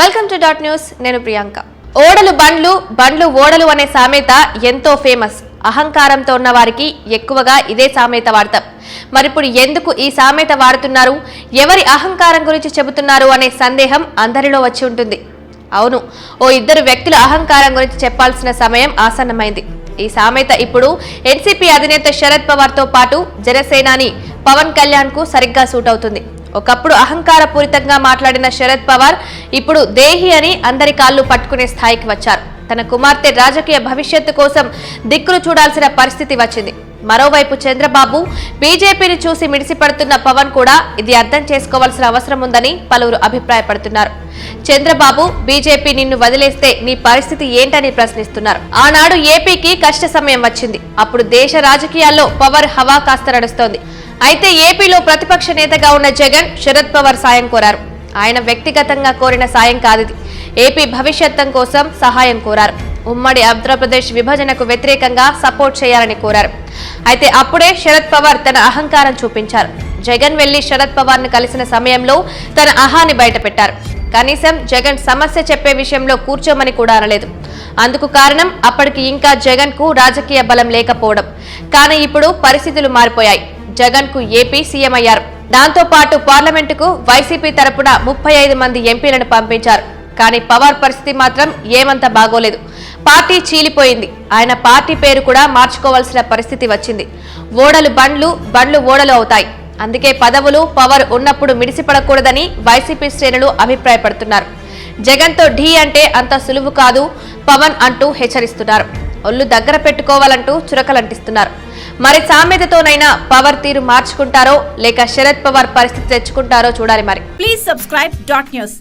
Welcome to dot news నేను ప్రియాంక. ఓడలు బండ్లు బండ్లు ఓడలు అనే సామెత ఎంతో ఫేమస్ అహంకారంతో ఉన్న వారికి ఎక్కువగా ఇదే సామెత వాడతాం. మరిప్పుడు ఎందుకు ఈ సామెత వాడుతున్నారు? ఎవరి అహంకారం గురించి చెబుతున్నారు అనే సందేహం అందరిలో వచ్చి ఉంటుంది. అవును ఓ ఇద్దరు వ్యక్తుల అహంకారం గురించి చెప్పాల్సిన సమయం ఆసన్నమైంది. ఈ సామెత ఇప్పుడు ఎన్సీపీ అధినేత శరద్ పవార్తో పాటు జనసేనాని పవన్ కళ్యాణ్కు సరిగ్గా సూట్ అవుతుంది ఒకప్పుడు అహంకారపూరితంగా మాట్లాడిన శరద్ పవార్ ఇప్పుడు దేహి అని అందరి కాళ్ళు పట్టుకునే స్థాయికి వచ్చారు. తన కుమార్తె రాజకీయ భవిష్యత్తు కోసం దిక్కులు చూడాల్సిన పరిస్థితి వచ్చింది. మరోవైపు చంద్రబాబు బీజేపీని చూసి మిడిసిపడుతున్న పవన్ కూడా ఇది అర్థం చేసుకోవాల్సిన అవసరం ఉందని పలువురు అభిప్రాయపడుతున్నారు. చంద్రబాబు బీజేపీ నిన్ను వదిలేస్తే నీ పరిస్థితి ఏంటని ప్రశ్నిస్తున్నారు. ఆనాడు ఏపీకి కష్ట సమయం వచ్చింది. అప్పుడు దేశ రాజకీయాల్లో పవర్ హవా కాస్త నడుస్తోంది. అయితే ఏపీలో ప్రతిపక్ష నేతగా ఉన్న జగన్ శరద్ పవార్ సాయం కోరారు. ఆయన వ్యక్తిగతంగా కోరిన సాయం కాదిది ఏపీ భవిష్యత్తం కోసం సహాయం కోరారు. ఉమ్మడి ఆంధ్రప్రదేశ్ విభజనకు వ్యతిరేకంగా సపోర్ట్ చేయాలని కోరారు. అయితే అప్పుడే శరద్ పవార్ తన అహంకారం చూపించారు. జగన్ వెళ్ళి శరద్ పవార్ను కలిసిన సమయంలో తన అహాన్ని బయటపెట్టారు. కనీసం జగన్ సమస్య చెప్పే విషయంలో కూర్చోమని కూడా అనలేదు. అందుకు కారణం అప్పటికి ఇంకా జగన్కు రాజకీయ బలం లేకపోవడం. కానీ ఇప్పుడు పరిస్థితులు మారిపోయాయి. జగన్కు ఏపీ సీఎం అయ్యారు. దాంతో పాటు పార్లమెంటుకు వైసీపీ తరపున ముప్పై ఐదు మంది ఎంపీలను పంపించారు. కానీ పవర్ పరిస్థితి మాత్రం ఏమంత బాగోలేదు. పార్టీ చీలిపోయింది. ఆయన పార్టీ పేరు కూడా మార్చుకోవాల్సిన పరిస్థితి వచ్చింది. ఓడలు బండ్లు బండ్లు ఓడలు అవుతాయి. అందుకే పదవులు పవర్ ఉన్నప్పుడు మిడిసిపడకూడదని వైసీపీ శ్రేణులు అభిప్రాయపడుతున్నారు. జగన్తో ఢీ అంటే అంత సులువు కాదు పవన్ అంటూ హెచ్చరిస్తున్నారు. ఒళ్ళు దగ్గర పెట్టుకోవాలంటూ చురకలంటిస్తున్నారు. మరి సామెతతోనైనా పవర్ తీరు మార్చుకుంటారో లేక శరద్ పవార్ పరిస్థితి తెచ్చుకుంటారో చూడాలి మరి. Please subscribe dot news